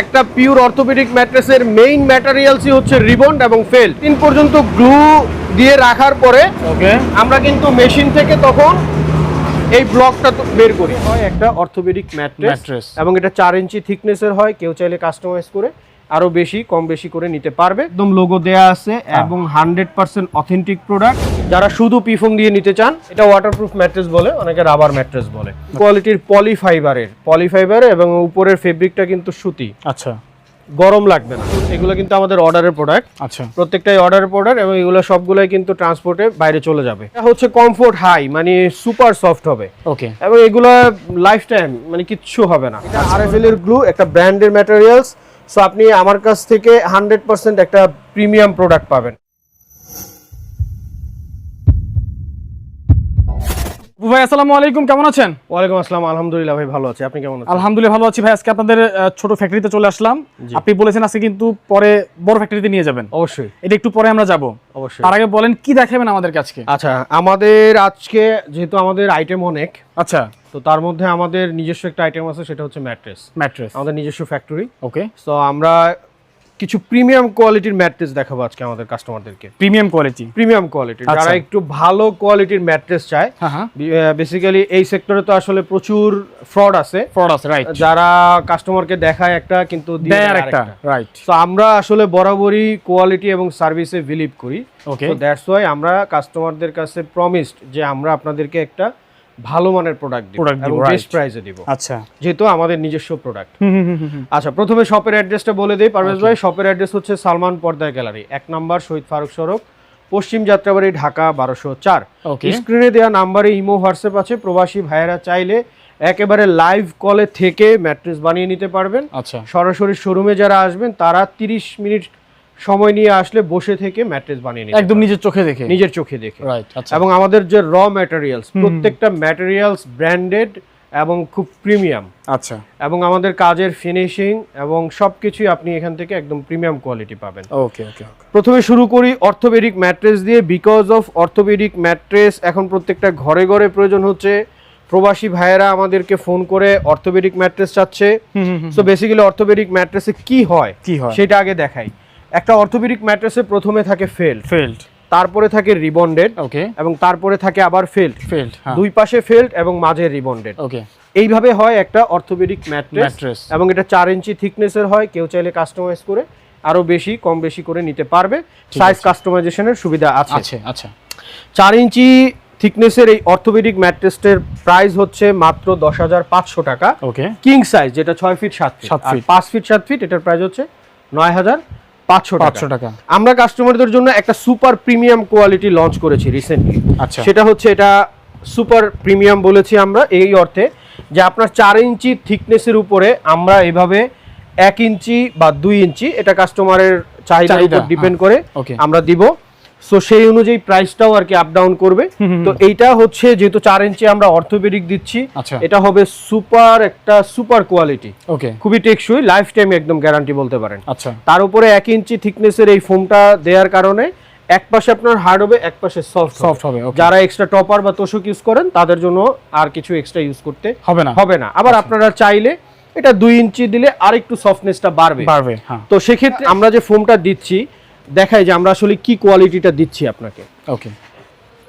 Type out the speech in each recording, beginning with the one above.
একটা pure orthopaedic ম্যাট্রেসের main ম্যাটেরিয়ালসই হচ্ছে রিবন্ড এবং ফেল তিন পর্যন্ত গ্লু দিয়ে রাখার পরে আমরা কিন্তু মেশিন থেকে তখন এই ব্লকটা তো বের করি। হয় একটা অর্থোপেডিক ম্যাট্রেস এবং এটা চার ইঞ্চি থিকনেসের হয় কেউ চাইলে কাস্টমাইজ করে। আরও বেশি কম বেশি করে নিতে পারবে। একদম লোগো দেয়া আছে এবং হান্ড্রেড পার্সেন্ট অথেন্টিক প্রোডাক্ট যারা শুধু পিফোম দিয়ে নিতে চান এটা ওয়াটারপ্রুফ ম্যাট্রেস বলে অনেকে রাবার ম্যাট্রেস বলে। কোয়ালিটির পলি ফাইবারের পলি ফাইবার এবং উপরের ফেব্রিকটা কিন্তু সুতি। আচ্ছা। গরম লাগবে না। এগুলো কিন্তু আমাদের অর্ডারের প্রোডাক্ট আচ্ছা। প্রত্যেকটাই অর্ডারের প্রোডাক্ট এবং এগুলো সবগুলোই কিন্তু ট্রান্সপোর্টে বাইরে চলে যাবে। এটা হচ্ছে কমফোর্ট হাই মানে সুপার সফট হবে। ওকে এবং এগুলো লাইফ টাইম মানে কিচ্ছু হবে না। এটা আরএফএল এর গ্লু একটা ব্র্যান্ডের ম্যাটেরিয়ালস সো আপনি আমার কাছ থেকে হান্ড্রেড পার্সেন্ট একটা প্রিমিয়াম প্রোডাক্ট পাবেন। ভাই আসসালামু আলাইকুম কেমন আছেন? ওয়ালাইকুম আসসালাম আলহামদুলিল্লাহ ভাই ভালো আছি। আপনি কেমন আছেন? আলহামদুলিল্লাহ ভালো আছি ভাই। আজকে আপনাদের ছোট ফ্যাক্টরিতে চলে আসলাম। আপনি বলেছেন আজকে কিন্তু পরে বড় ফ্যাক্টরিতে নিয়ে যাবেন। অবশ্যই। এটা একটু পরে আমরা যাব। অবশ্যই। তার আগে বলেন কি দেখাবেন আমাদের কাছে আচ্ছা আমাদের আজকে যেহেতু আমাদের আইটেম অনেক আচ্ছা। তো তার মধ্যে আমাদের নিজস্ব একটা আইটেম আছে সেটা হচ্ছে ম্যাট্রেস। ম্যাট্রেস। আমাদের নিজস্ব ফ্যাক্টরি ওকে। সো আমরা কিছু প্রিমিয়াম কোয়ালিটির ম্যাট্রেস দেখাবো আজকে আমাদের কাস্টমারদেরকে প্রিমিয়াম কোয়ালিটি প্রিমিয়াম কোয়ালিটির আচ্ছা। যারা একটু ভালো কোয়ালিটির ম্যাট্রেস চায় হ্যাঁ হ্যাঁ। বেসিক্যালি এই সেক্টরে তো আসলে প্রচুর ফ্রড আছে। ফ্রড আছে রাইট যারা কাস্টমারকে দেখায় একটা কিন্তু দেয় আরেকটা। রাইট তো আমরা আসলে বরাবরই কোয়ালিটি এবং সার্ভিসে বিলিভ করি। ওকে দ্যাটস ওয়াই আমরা কাস্টমারদের কাছে প্রমিসড যে আমরা আপনাদেরকে একটা ভালো মানের প্রোডাক্ট দিব এবং বেস্ট প্রাইসে দিব। আচ্ছা। যেহেতু আমাদের নিজস্ব প্রোডাক্ট হুম হুম হুম হুম। আচ্ছা প্রথমে শপের অ্যাড্রেসটা বলে দেই পারভেজ ভাই। শপের অ্যাড্রেস হচ্ছে সালমান পর্দার গ্যালারি এক নাম্বার শহীদ ফারুক সড়ক পশ্চিম যাত্রাবাড়ি ঢাকা বারোশো চার. স্ক্রিনে দেওয়া নাম্বারে ইমো হোয়াটসঅ্যাপ আছে। প্রবাসী ভাইয়েরা চাইলে একেবারে লাইভ কলে থেকে ম্যাট্রেস বানিয়ে নিতে পারবেন। আচ্ছা। সরাসরি শোরুমে যারা আসবেন তারা তিরিশ মিনিট সময় নিয়ে আসলে বসে থেকে ম্যাট্রেস বানিয়ে নিতে একদম নিজের চোখে দেখে। নিজের চোখে দেখে। রাইট আচ্ছা। এবং আমাদের যে র ম্যাটেরিয়ালস প্রত্যেকটা ম্যাটেরিয়ালস ব্র্যান্ডেড এবং খুব প্রিমিয়াম আচ্ছা। এবং আমাদের কাজের ফিনিশিং এবং সবকিছুই আপনি এখান থেকে একদম প্রিমিয়াম কোয়ালিটি পাবেন। ওকে ওকে প্রথমে শুরু করি অর্থোপেডিক ম্যাট্রেস দিয়ে। বিকজ অফ অর্থোপেডিক ম্যাট্রেস এখন প্রত্যেকটা ঘরে ঘরে প্রয়োজন হচ্ছে। প্রবাসী ভাইয়েরা আমাদেরকে ফোন করে অর্থোপেডিক ম্যাট্রেস চাচ্ছে। সো বেসিক্যালি অর্থোপেডিক ম্যাট্রেসে কি হয়? কি হয়? সেটা আগে দেখাই। একটা অর্থোপেডিক ম্যাট্রেসে প্রথমে থাকে ফেল্ড। ফেল্ড। তারপরে থাকে রিবন্ডেড। ওকে। এবং তারপরে থাকে আবার ফেল্ড। ফেল্ড হ্যাঁ। দুই পাশে ফেল্ড এবং মাঝে রিবন্ডেড। ওকে। এইভাবে হয় একটা অর্থোপেডিক ম্যাট্রেস। এবং এটা চার ইঞ্চি থিকনেসের হয়। কেউ চাইলে কাস্টমাইজ করে আরও বেশি কম বেশি করে নিতে পারবে। সাইজ কাস্টমাইজেশনের সুবিধা আছে। আছে আচ্ছা। চার ইঞ্চি থিকনেসের এই অর্থোপেডিক ম্যাট্রেসটের প্রাইস হচ্ছে মাত্র দশ হাজার পাঁচশো টাকা। ওকে। কিং সাইজ যেটা ছয় ফিট সাত ফিট। সাত feet। পাঁচ ফিট সাত ফিট এটার প্রাইস হচ্ছে নয় হাজার পাঁচশো পাঁচশো টাকা। আমরা কাস্টমারদের জন্য একটা সুপার প্রিমিয়াম কোয়ালিটি লঞ্চ করেছি রিসেন্টলি আচ্ছা। সেটা হচ্ছে এটা সুপার প্রিমিয়াম বলেছি আমরা এই অর্থে যে আপনার চার ইঞ্চি থিকনেসের উপরে আমরা এভাবে এক ইঞ্চি বা দুই ইঞ্চি এটা কাস্টমারের চাহিদার চাহিদা, উপর ডিপেন্ড হ্যাঁ। করে. আমরা দিব। সো সেই অনুযায়ী প্রাইসটাও আর কি আপ ডাউন করবে। তো এইটা হচ্ছে যেহেতু চার ইঞ্চি আমরা অর্থোপেডিক দিচ্ছি আচ্ছা। এটা হবে সুপার একটা সুপার কোয়ালিটি ওকে খুবই টেকসই লাইফ টাইম একদম গ্যারান্টি বলতে পারেন। আচ্ছা। তার উপরে এক ইঞ্চি থিকনেসের এই ফোমটা দেওয়ার কারণে এক পাশে আপনার হার্ড হবে এক পাশে সফট সফট হবে যারা এক্সট্রা টপার বা তোষক ইউজ করেন তাদের জন্য আর কিছু এক্সট্রা ইউজ করতে হবে না। হবে না। আবার আপনারা চাইলে এটা দুই ইঞ্চি দিলে আর একটু সফটনেসটা বাড়বে। বাড়বে হ্যাঁ। তো সেক্ষেত্রে আমরা যে ফোমটা দিচ্ছি দেখাই যে আমরা আসলে কি কোয়ালিটিটা দিচ্ছি আপনাকে। ওকে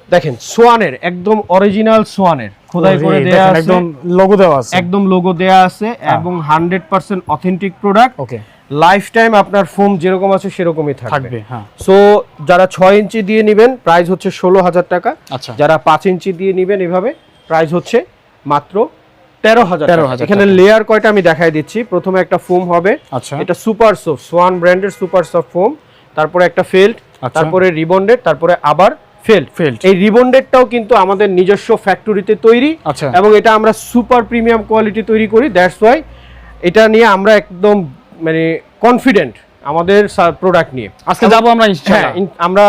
দেখেন সোয়ানের একদম অরিজিনাল সোয়ানের খোদাই করে দেয়া আছে। একদম লোগো দেওয়া আছে। একদম লোগো দেয়া আছে এবং hundred percent authentic product okay lifetime আপনার ফোম যেরকম আছে সেরকমই থাকবে। থাকবে হ্যাঁ। সো যারা ছয় ইঞ্চি দিয়ে নেবেন প্রাইস হচ্ছে ষোলো হাজার টাকা। আচ্ছা। যারা পাঁচ ইঞ্চি দিয়ে নেবেন এভাবে প্রাইস হচ্ছে মাত্র তেরো হাজার 13,000 এখানে লেয়ার কয়টা আমি দেখাই দিচ্ছি। প্রথমে একটা ফোম হবে। আচ্ছা। এটা সুপার সফট সোয়ান ব্র্যান্ডের সুপার সফট ফোম তারপরে একটা ফেল্ড আচ্ছা। তারপরে রিবন্ডেড তারপরে আবার ফেল্ট Felt। এই রিবন্ডেডটাও কিন্তু আমাদের নিজস্ব ফ্যাক্টরিতে তৈরি আচ্ছা। এবং এটা আমরা সুপার প্রিমিয়াম কোয়ালিটি তৈরি করি দ্যাটস ওয়াই এটা নিয়ে আমরা একদম মানে কনফিডেন্ট আমাদের প্রোডাক্ট নিয়ে আজকে যাব আমরা হ্যাঁ আমরা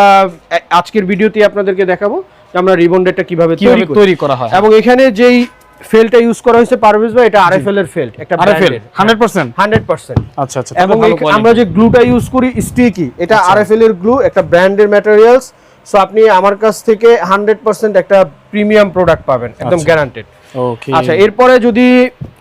আজকের ভিডিওতে আপনাদেরকে দেখাবো যে আমরা রিবন্ডেডটা কীভাবে কীভাবে তৈরি তৈরি করা হয় এবং এখানে যেই ফেলটা ইউজ করা হয়েছে পারভেজ ভাই এটা আরএফএল এর ফেল্ট একটা আরএফএল 100% হান্ড্রেড পার্সেন্ট আচ্ছা আচ্ছা এবং আমরা যে গ্লুটা ইউজ করি স্টিকি এটা আচ্ছা। আরএফএল এর গ্লু একটা ব্র্যান্ডের ম্যাটেরিয়ালস সো আপনি আমার কাছ থেকে হান্ড্রেড পার্সেন্ট একটা প্রিমিয়াম প্রোডাক্ট পাবেন একদম আচ্ছা। গ্যারান্টেড ওকে আচ্ছা এরপরে যদি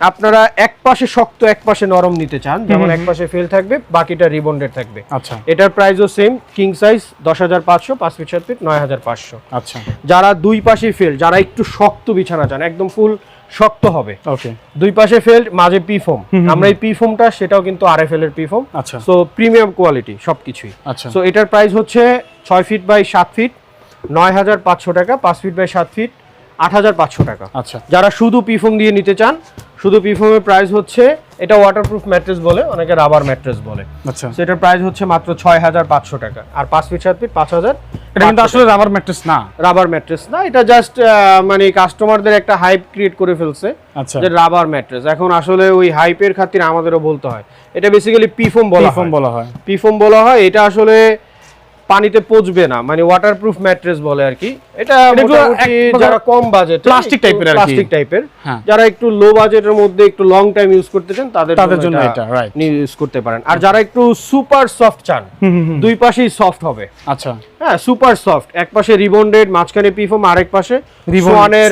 আপনারা এক পাশে শক্ত এক পাশে নরম নিতে চান যেমন এক পাশে ফেল থাকবে বাকিটা রিবন্ডেড থাকবে। আচ্ছা। এটার প্রাইসও সেম কিং সাইজ দশ হাজার পাঁচশো পাঁচ ফিট সাত ফিট নয় হাজার পাঁচশো। আচ্ছা। যারা দুই পাশে ফেল যারা একটু শক্ত বিছানা চান একদম ফুল শক্ত হবে। ওকে দুই পাশে ফেল মাঝে পি ফোম আমরা এই পি ফোমটা সেটাও কিন্তু আর এফ এল এর পি ফোম আচ্ছা। সো প্রিমিয়াম কোয়ালিটি সবকিছুই। আচ্ছা। সো এটার প্রাইস হচ্ছে ছয় ফিট বাই সাত ফিট নয় হাজার পাঁচশো টাকা পাঁচ ফিট বাই সাত ফিট আট হাজার পাঁচশো টাকা। আচ্ছা। যারা শুধু পিফোম দিয়ে নিতে চান শুধু পিফোমের প্রাইস হচ্ছে এটা ওয়াটারপ্রুফ ম্যাট্রেস বলে অনেকে রাবার ম্যাট্রেস বলে। আচ্ছা। সেটার প্রাইস হচ্ছে মাত্র ছয় হাজার পাঁচশো টাকা। আর পাঁচ ফিট সাত ফিট পাঁচ হাজার এটা কিন্তু আসলে রাবার ম্যাট্রেস না। রাবার ম্যাট্রেস না এটা জাস্ট মানে কাস্টমারদের একটা হাইপ ক্রিয়েট করে ফেলছে আচ্ছা। যে রাবার ম্যাট্রেস এখন আসলে ওই হাইপের খাতির আমাদেরও বলতে হয়। এটা বেসিক্যালি পিফোম বলা ফোম বলা হয়। পিফোম বলা হয় এটা আসলে পানিতে পচবে না মানে ওয়াটারপ্রুফ ম্যাট্রেস বলে আর কি। এটা যারা কম বাজেট plastic type-এর আর কি। প্লাস্টিক টাইপের। যারা একটু লো বাজেটের মধ্যে একটু লং টাইম ইউজ করতে চান তাদের তাদের জন্য এটা. ইউজ করতে পারেন। আর যারা একটু সুপার সফট চান দুই পাশেই সফট হবে। আচ্ছা। হ্যাঁ সুপার সফট এক পাশে রিবন্ডেড মাঝখানে পিফোম আরেক পাশে সোয়ানের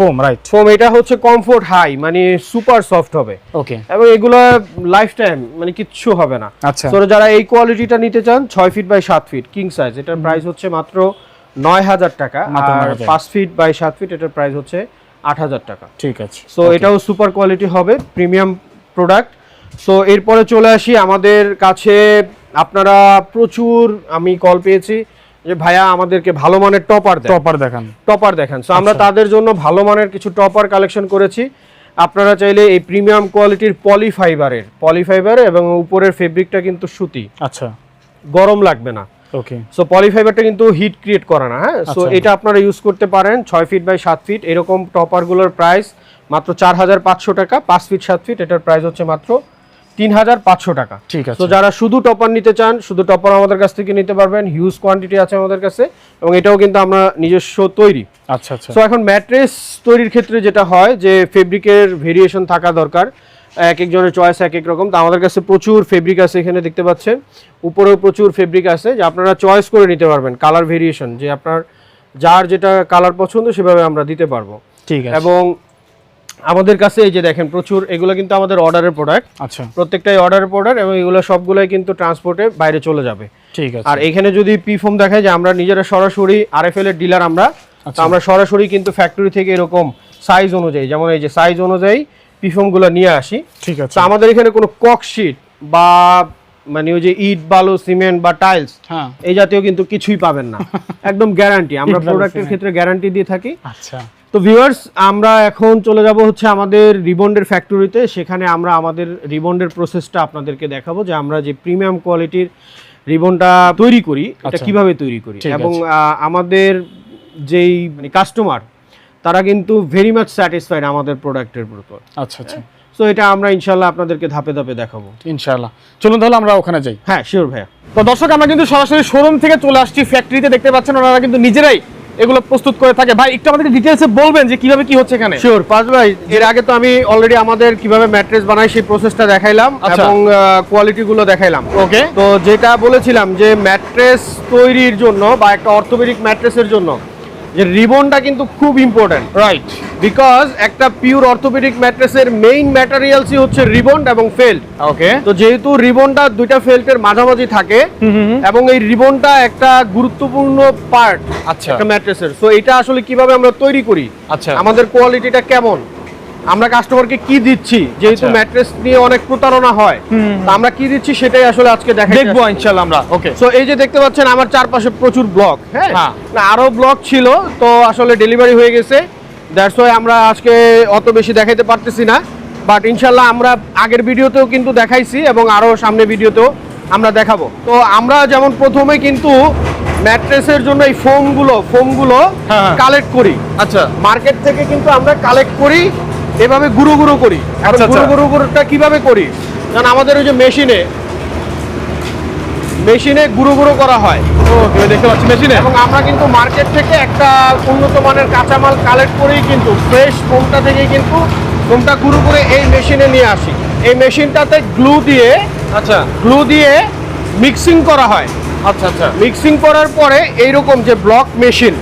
ফোম রাইট ফোম এটা হচ্ছে কমফোর্ট হাই মানে সুপার সফট হবে। ওকে এবং এগুলো লাইফ টাইম মানে কিচ্ছু হবে না। আচ্ছা। যারা এই কোয়ালিটিটা নিতে চান ছয় ফিট বাই সাত ফিট কিং সাইজ এটার প্রাইস হচ্ছে মাত্র নয় হাজার টাকা আর পাঁচ ফিট বাই সাত ফিট এটার প্রাইস হচ্ছে আট হাজার টাকা। ঠিক আছে। সো এটাও সুপার কোয়ালিটি হবে প্রিমিয়াম প্রোডাক্ট সো এরপরে চলে আসি আমাদের কাছে। আপনারা প্রচুর আমি কল পেয়েছি যে ভাইয়া আমাদেরকে ভালো মানের টপার টপার দেখান। টপার দেখান। সো আমরা আচ্ছা। তাদের জন্য ভালো মানের কিছু টপার কালেকশন করেছি। আপনারা চাইলে এই প্রিমিয়াম কোয়ালিটির পলিফাইবারের পলিফাইবার এবং উপরের ফেব্রিকটা কিন্তু সুতি। আচ্ছা। গরম লাগবে না। ওকে সো পলিফাইবারটা কিন্তু হিট ক্রিয়েট করে না হ্যাঁ? সো আচ্ছা। এটা আপনারা ইউজ করতে পারেন ছয় ফিট বাই সাত ফিট এরকম টপারগুলোর প্রাইস মাত্র চার হাজার পাঁচশো টাকা পাঁচ ফিট সাত ফিট এটার প্রাইস হচ্ছে মাত্র তিন হাজার পাঁচশো টাকা। ঠিক আছে। তো যারা শুধু টপার নিতে চান শুধু টপার আমাদের কাছ থেকে নিতে পারবেন। হিউজ কোয়ান্টিটি আছে আমাদের কাছে এবং এটাও কিন্তু আমরা নিজস্ব তৈরি। আচ্ছা আচ্ছা। সো এখন ম্যাট্রেস তৈরির ক্ষেত্রে যেটা হয় যে ফেব্রিকের ভেরিয়েশন থাকা দরকার। এক একজনের চয়েস এক এক রকম। তো আমাদের কাছে প্রচুর ফেব্রিক আছে এখানে দেখতে পাচ্ছেন। উপরেও প্রচুর ফেব্রিক আছে যে আপনারা চয়েস করে নিতে পারবেন কালার ভেরিয়েশন যে আপনার যার যেটা কালার পছন্দ সেভাবে আমরা দিতে পারব। ঠিক আছে। এবং আমাদের কাছে এই যে দেখেন প্রচুর এগুলো কিন্তু আমাদের অর্ডারের প্রোডাক্ট আচ্ছা। প্রত্যেকটাই অর্ডারের প্রোডাক্ট এবং এগুলো সবগুলোই কিন্তু ট্রান্সপোর্টে বাইরে চলে যাবে। ঠিক আছে। আর এখানে যদি পি ফোম দেখায় যে আমরা নিজেরা সরাসরি আরএফএল এর ডিলার আমরা আচ্ছা। আমরা সরাসরি কিন্তু ফ্যাক্টরি থেকে এরকম সাইজ অনুযায়ী যেমন এই যে সাইজ অনুযায়ী পি গুলো নিয়ে আসি। ঠিক আছে। আমাদের এখানে কোনো ককশিট বা মানে ওই যে ইট বালু সিমেন্ট বা টাইলস হ্যাঁ। এই জাতীয় কিন্তু কিছুই পাবেন না। একদম গ্যারান্টি আমরা প্রোডাক্টের ক্ষেত্রে গ্যারান্টি দিয়ে থাকি। আচ্ছা। তো ভিউয়ার্স আমরা এখন চলে যাব হচ্ছে আমাদের রিবন্ডের ফ্যাক্টরিতে সেখানে আমরা আমাদের রিবন্ডের প্রসেসটা আপনাদেরকে দেখাবো যে আমরা যে প্রিমিয়াম কোয়ালিটির রিবনটা তৈরি করি এটা আচ্ছা। কীভাবে তৈরি করি এবং আমাদের যেই মানে কাস্টমার তারা কিন্তু ভেরি মাচ স্যাটিসফাইড আমাদের প্রোডাক্টের উপর। আচ্ছা আচ্ছা। সো এটা আমরা ইনশাল্লাহ আপনাদেরকে ধাপে ধাপে দেখাবো। ইনশাল্লাহ চলুন তাহলে আমরা ওখানে যাই। হ্যাঁ শিওর ভাইয়া। তো দর্শক আমরা কিন্তু সরাসরি শোরুম থেকে চলে আসছি ফ্যাক্টরিতে দেখতে পাচ্ছেন ওনারা কিন্তু নিজেরাই এগুলো প্রস্তুত করে থাকে। ভাই একটু আমাদেরকে ডিটেলসে বলবেন যে কীভাবে কি হচ্ছে এখানে? শিওর পাঁচ ভাই এর আগে তো আমি অলরেডি আমাদের কীভাবে ম্যাট্রেস বানাই সেই প্রসেসটা দেখাইলাম আচ্ছা। এবং কোয়ালিটি গুলো দেখাইলাম। ওকে তো যেটা বলেছিলাম যে ম্যাট্রেস তৈরির জন্য বা একটা অর্থোপেডিক ম্যাট্রেসের জন্য যে রিবনটা কিন্তু খুব ইম্পর্টেন্ট রাইট বিকজ একটা পিওর অর্থোপেডিক ম্যাট্রেসের মেইন ম্যাটেরিয়ালসই হচ্ছে রিবন এবং ফেল্ট ওকে তো যেহেতু রিবনটা দুইটা ফেল্টের মাঝামাঝি থাকে এবং এই রিবনটা একটা গুরুত্বপূর্ণ পার্ট আচ্ছা। একটা ম্যাট্রেসের সো এটা আসলে কীভাবে আমরা তৈরি করি? আচ্ছা। আমাদের কোয়ালিটিটা কেমন? আমরা কাস্টমারকে কি দিচ্ছি? যেহেতু আচ্ছা। ম্যাট্রেস নিয়ে অনেক প্রতারণা হয় আমরা কি দিচ্ছি সেটাই আসলে আজকে দেখা দেখব ইনশাআল্লাহ আমরা ওকে সো এই যে দেখতে পাচ্ছেন আমার চারপাশে প্রচুর ব্লক হ্যাঁ? হ্যাঁ। না আরও ব্লক ছিল তো আসলে ডেলিভারি হয়ে গেছে। দ্যাটস ওয়াই আমরা আজকে অত বেশি দেখাইতে পারতেছি না। বাট ইনশাল্লাহ আমরা আগের ভিডিওতেও কিন্তু দেখাইছি এবং আরও সামনে ভিডিওতেও আমরা দেখাবো। তো আমরা যেমন প্রথমে কিন্তু ম্যাট্রেসের জন্য এই ফোমগুলো ফোমগুলো। কালেক্ট করি। আচ্ছা। মার্কেট থেকে কিন্তু আমরা কালেক্ট করি। এভাবে গুঁড়ো গুঁড়ো করি। আচ্ছা, গুঁড়ো আচ্ছা। গুঁড়ো গুঁড়োটা কীভাবে করি? কারণ আমাদের ওই যে মেশিনে মেশিনে গুঁড়ো গুঁড়ো করা হয়। ওকে দেখতে পাচ্ছি মেশিনে। এবং আমরা কিন্তু মার্কেট থেকে একটা উন্নত মানের কাঁচামাল কালেক্ট করেই কিন্তু ফ্রেশ ফোমটা থেকে কিন্তু ফোমটা গুঁড়ো করে এই মেশিনে নিয়ে আসি। এই মেশিনটাতে গ্লু দিয়ে আচ্ছা। গ্লু দিয়ে মিক্সিং করা হয়। আচ্ছা আচ্ছা। মিক্সিং করার পরে এইরকম যে ব্লক মেশিন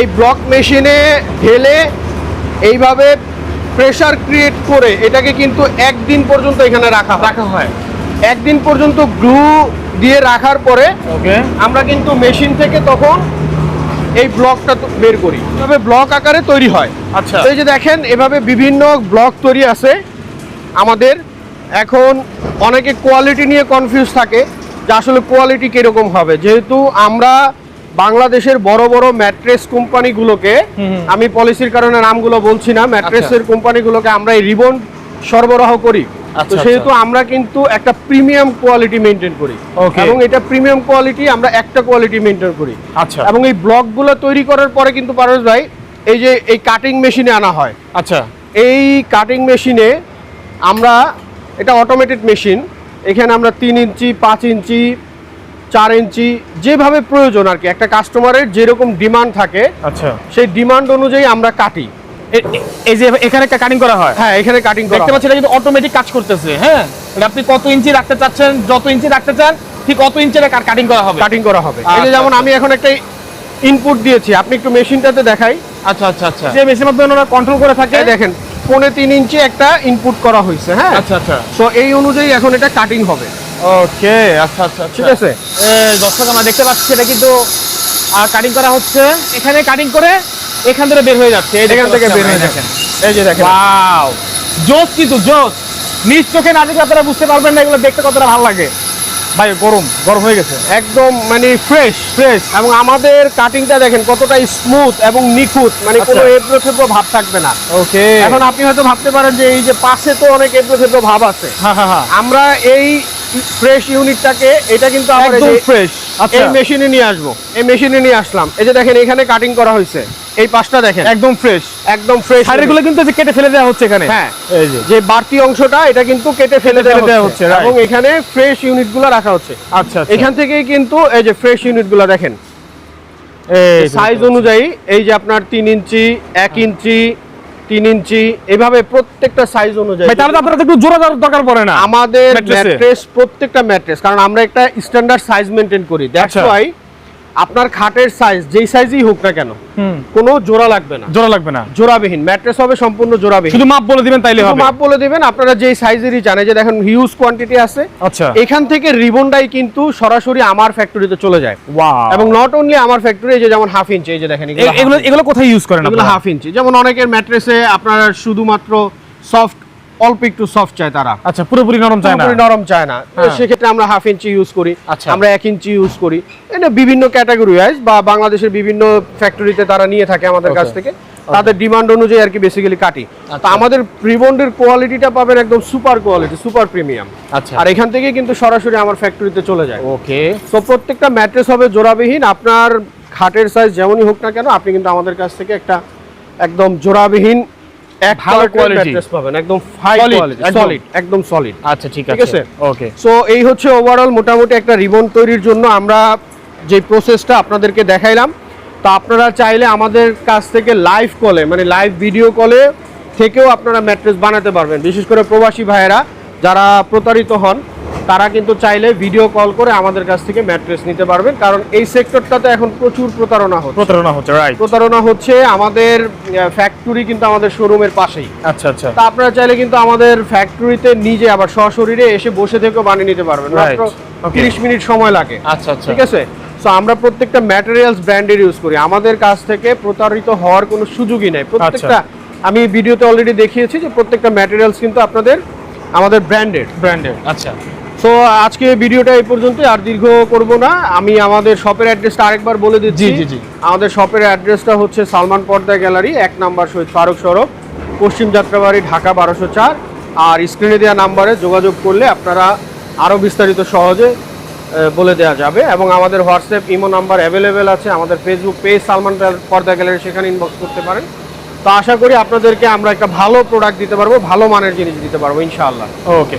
এই ব্লক মেশিনে ঢেলে এইভাবে প্রেশার ক্রিয়েট করে এটাকে কিন্তু একদিন পর্যন্ত এখানে রাখা রাখা হয়। একদিন পর্যন্ত গ্লু দিয়ে রাখার পরে আমরা কিন্তু মেশিন থেকে তখন এই ব্লকটা বের করি। এভাবে ব্লক আকারে তৈরি হয়। আচ্ছা। এই যে দেখেন এভাবে বিভিন্ন ব্লক তৈরি আছে। আমাদের এখন অনেকে কোয়ালিটি নিয়ে কনফিউজ থাকে যে আসলে কোয়ালিটি কীরকম হবে। যেহেতু আমরা বাংলাদেশের বড় বড় ম্যাট্রেস কোম্পানিগুলোকে। আমি পলিসির কারণে নামগুলো বলছি না। ম্যাট্রেসের কোম্পানিগুলোকে আমরা এই রিবন সরবরাহ করি। তো আচ্ছা, সেহেতু আমরা কিন্তু একটা প্রিমিয়াম কোয়ালিটি মেনটেন করি. এবং এটা প্রিমিয়াম কোয়ালিটি আমরা একটা কোয়ালিটি মেনটেন করি। আচ্ছা। এবং এই ব্লকগুলো তৈরি করার পরে কিন্তু পারস ভাই এই যে এই কাটিং মেশিনে আনা হয়। আচ্ছা। এই কাটিং মেশিনে আমরা এটা অটোমেটেড মেশিন এখানে আমরা তিন ইঞ্চি পাঁচ ইঞ্চি চার ইঞ্চি যেভাবে প্রয়োজন আর কি একটা কাস্টমারের যেরকম ডিমান্ড থাকে আচ্ছা। সেই ডিমান্ড অনুযায়ী আমরা কাটি। এই যে এখানে কাটিং করা হয়? হ্যাঁ এখানে কাটিং দেখতে পাচ্ছি এটা কিন্তু অটোমেটিক কাজ করতেছে হ্যাঁ? আপনি কত ইঞ্চি রাখতে চাচ্ছেন যত ইঞ্চি রাখতে চান ঠিক কত ইঞ্চির কাটিং করা হবে। কাটিং করা হবে। এই আচ্ছা, যেমন আচ্ছা। আমি এখন একটা ইনপুট দিয়েছি আপনি একটু মেশিনটাতে দেখাই। আচ্ছা আচ্ছা আচ্ছা। যে মেশিনের মাধ্যমে ওনারা কন্ট্রোল করে থাকে দেখেন। পৌনে তিন ইঞ্চি একটা ইনপুট করা হয়েছে হ্যাঁ? আচ্ছা আচ্ছা। তো এই অনুযায়ী এখন এটা কাটিং হবে। ওকে আচ্ছা আচ্ছা ঠিক আছে। দর্শক আমরা দেখতে পাচ্ছি এটা কিন্তু কাটিং করা হচ্ছে। এখানে কাটিং করে এখান থেকে বের হয়ে যাচ্ছে। এখান থেকে বের হয়ে দেখেন এই যে দেখেন। ওয়াও জোস কিন্তু জোস নিজ চোখে না দেখলে আপনারা বুঝতে পারবেন না এগুলো দেখতে কতটা ভালো লাগে। ভাই গরম গরম হয়ে গেছে। একদম মানে ফ্রেশ ফ্রেশ এবং আমাদের কাটিংটা দেখেন কতটা স্মুথ এবং নিখুঁত। মানে কোনো আচ্ছা। এবড়ো থেবড়ো ভাব থাকবে না। ওকে এখন আপনি হয়তো ভাবতে পারেন যে এই যে পাশে তো অনেক এবড়ো থেবড়ো ভাব আছে। হ্যাঁ হ্যাঁ হ্যাঁ আমরা এই ফ্রেশ ইউনিটটাকে এটা কিন্তু একদম ফ্রেশ। আচ্ছা। এই মেশিনে নিয়ে আসব। এই মেশিনে নিয়ে আসলাম। এই যে দেখেন এখানে কাটিং করা হয়েছে। এই পাশটা দেখেন। একদম ফ্রেশ। একদম ফ্রেশ শাড়িগুলো কিন্তু যে কেটে ফেলে দেওয়া হচ্ছে এখানে। হ্যাঁ। এই যে। যে বাড়তি অংশটা এটা কিন্তু কেটে ফেলে দেওয়া হচ্ছে। এবং এখানে ফ্রেশ ইউনিটগুলো রাখা হচ্ছে। আচ্ছা আচ্ছা। এখান থেকেই কিন্তু এই যে ফ্রেশ ইউনিটগুলো দেখেন। সাইজ অনুযায়ী এই যে আপনার তিন ইঞ্চি এক ইঞ্চি তিন ইঞ্চি এভাবে প্রত্যেকটা সাইজ অনুযায়ী তাহলে আপনাদের আপনার একটু জোড়া দরকার পড়ে না। আমাদের ম্যাট্রেস প্রত্যেকটা ম্যাট্রেস কারণ আমরা একটা স্ট্যান্ডার্ড সাইজ মেনটেন করি। দ্যাটস আচ্ছা। ওয়াই আপনার খাটের সাইজ যেই সাইজই হোক না কেন কোনো জোড়া লাগবে না। জোড়া লাগবে না। জোড়াবিহীন ম্যাট্রেস হবে সম্পূর্ণ জোড়াবিহীন। শুধু মাপ বলে দিবেন তাইলে হবে। মাপ বলে দিবেন আপনারা যেই সাইজেরই এই যে দেখেন হিউজ কোয়ান্টিটি আছে। আচ্ছা। এখান থেকে রিবনটাই কিন্তু সরাসরি আমার ফ্যাক্টরিতে চলে যায়। ওয়াও এবং নট অনলি আমার ফ্যাক্টরি এই যে যেমন হাফ ইঞ্চি এই যে দেখেন এগুলো এগুলো কোথায় ইউজ করেন এগুলো আপনারা? হাফ ইঞ্চি যেমন অনেকের ম্যাট্রেসে আপনারা শুধুমাত্র সফট অল্প একটু সফট চায় তারা। আচ্ছা পুরোপুরি নরম চায় না? পুরোপুরি নরম চায় না। হ্যাঁ। সেক্ষেত্রে আমরা হাফ ইঞ্চি ইউজ করি। আচ্ছা। আমরা এক ইঞ্চি ইউজ করি। এটা বিভিন্ন ক্যাটাগরি ওয়াইজ বা বাংলাদেশের বিভিন্ন ফ্যাক্টরিতে তারা নিয়ে থাকে আমাদের কাছ থেকে। তাদের ডিমান্ড অনুযায়ী আর কি বেসিক্যালি কাটি তো আচ্ছা। আমাদের রিবন্ডের কোয়ালিটিটা পাবেন একদম সুপার কোয়ালিটি সুপার প্রিমিয়াম আচ্ছা। আর এখান থেকে কিন্তু সরাসরি আমার ফ্যাক্টরিতে চলে যায়। ওকে তো প্রত্যেকটা ম্যাট্রেস হবে জোড়াবিহীন। আপনার খাটের সাইজ যেমনই হোক না কেন আপনি কিন্তু আমাদের কাছ থেকে একটা একদম জোড়াবিহীন এক ভালো quality। ম্যাট্রেস পাবেন একদম হাই কোয়ালিটি সলিড একদম। সলিড আচ্ছা ঠিক ঠিক আছে। আছে? ওকে সো এই হচ্ছে ওভারঅল মোটামুটি একটা রিবন তৈরির জন্য আমরা যে প্রসেসটা আপনাদেরকে দেখাইলাম তো আপনারা চাইলে আমাদের কাছ থেকে লাইভ কলে মানে লাইভ ভিডিও কলে থেকেও আপনারা ম্যাট্রেস বানাতে পারবেন। বিশেষ করে প্রবাসী ভাইয়েরা যারা প্রতারিত হন তারা কিন্তু চাইলে ভিডিও কল করে আমাদের কাছ থেকে ম্যাট্রেস নিতে পারবেন কারণ এই সেক্টরটাতে এখন প্রচুর প্রতারণা হচ্ছে। প্রতারণা হচ্ছে রাইট প্রতারণা হচ্ছে আমাদের ফ্যাক্টরি কিন্তু আমাদের শোরুমের পাশেই। আচ্ছা আচ্ছা। তা আপনারা চাইলে কিন্তু আমাদের ফ্যাক্টরিতে নিজে আবার সশরীরে এসে বসে থেকেও বানিয়ে নিতে পারবেন। মাত্র Okay. তিরিশ মিনিট সময় লাগে। আচ্ছা আচ্ছা। ঠিক আছে? তো আমরা প্রত্যেকটা ম্যাটেরিয়ালস ব্র্যান্ডের ইউজ করি। আমাদের কাছ থেকে প্রতারিত হওয়ার কোনো সুযোগই নেই। প্রত্যেকটা আমি ভিডিওতে অলরেডি দেখিয়েছি যে প্রত্যেকটা ম্যাটেরিয়ালস কিন্তু আপনাদের আমাদের ব্র্যান্ডেড ব্র্যান্ডেড আচ্ছা। সো আজকে ভিডিওটা এই পর্যন্ত আর দীর্ঘ করব না। আমি আমাদের শপের অ্যাড্রেসটা আরেকবার বলে দিচ্ছি। জি, জি, জি। আমাদের শপের অ্যাড্রেসটা হচ্ছে সালমান পর্দা গ্যালারি এক নাম্বার শহীদ ফারুক সড়ক পশ্চিম যাত্রাবাড়ি ঢাকা বারোশো চার। আর স্ক্রিনে দেওয়া নাম্বারে যোগাযোগ করলে আপনারা আরও বিস্তারিত সহজে বলে দেওয়া যাবে। এবং আমাদের হোয়াটসঅ্যাপ ইমো নাম্বার অ্যাভেলেবেল আছে। আমাদের ফেসবুক পেজ সালমান পর্দা গ্যালারি সেখানে ইনবক্স করতে পারেন। তো আশা করি আপনাদেরকে আমরা একটা ভালো প্রোডাক্ট দিতে পারব ভালো মানের জিনিস দিতে পারব ইনশাআল্লাহ। ওকে